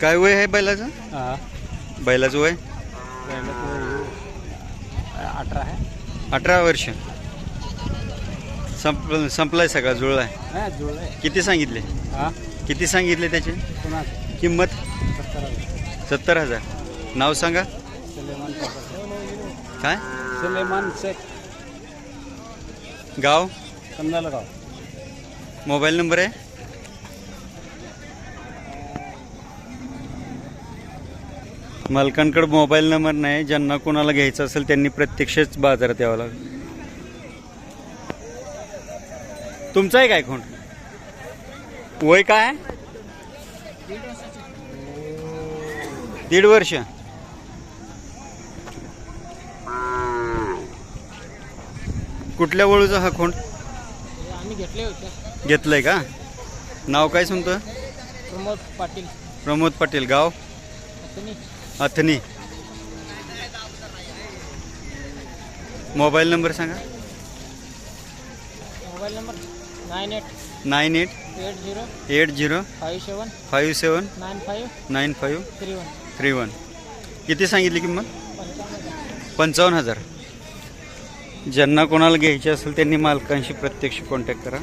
काय वय आहे बैलाचं? हा. बैलाचं वय? अठरा आहे. अठरा वर्ष. संप संपलाय सगळा जुळलाय. हा जुळ आहे किती सांगितले? हा? किती सांगितले त्याचे? पुन्हा किंमत? सत्तर हजार. सत्तर हजार. नाव सांगा. सुलेमान काय? सुलेमान शेख. गाव? कंदालगाव. मोबाईल नंबर आहे? मालकांकडे मोबाईल नंबर नाही ज्यांना कोणाला घ्यायचं असेल त्यांनी प्रत्यक्षच बाजारात यावं लागेल. तुमचं आहे काय कोण वय काय? दीड वर्ष. कुठल्या वळूचा हा खोंड आम्ही घेतले होते घेतलंय का? नाव काय सांगतो प्रमोद पाटील. प्रमोद पाटील गाव? अथनी. मोबाईल नंबर सांगा. Mobile number nine eight nine eight eight zero eight zero five seven five seven nine five nine five three one. Three one. किती सांगितली किंमत? पंचावन्न पंचावन्न हजार. ज्यांना कोणाला घ्यायचे असेल त्यांनी मालकांशी प्रत्यक्ष कॉन्टॅक्ट करा.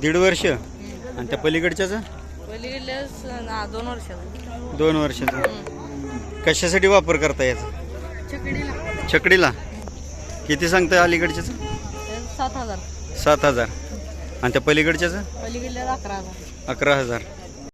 दीड वर्ष? आणि त्या पलीकडच्याच? पलीकडल्याच ना दोन वर्षाचा. दोन वर्षाचं. कशासाठी वापर करता याचा? छकडीला. किती सांगताय अलीकडच्याचं? सात हजार. सात हजार. आणि त्या पलीकडच्याचं? पलीकडल्या अकरा हजार. अकरा हजार.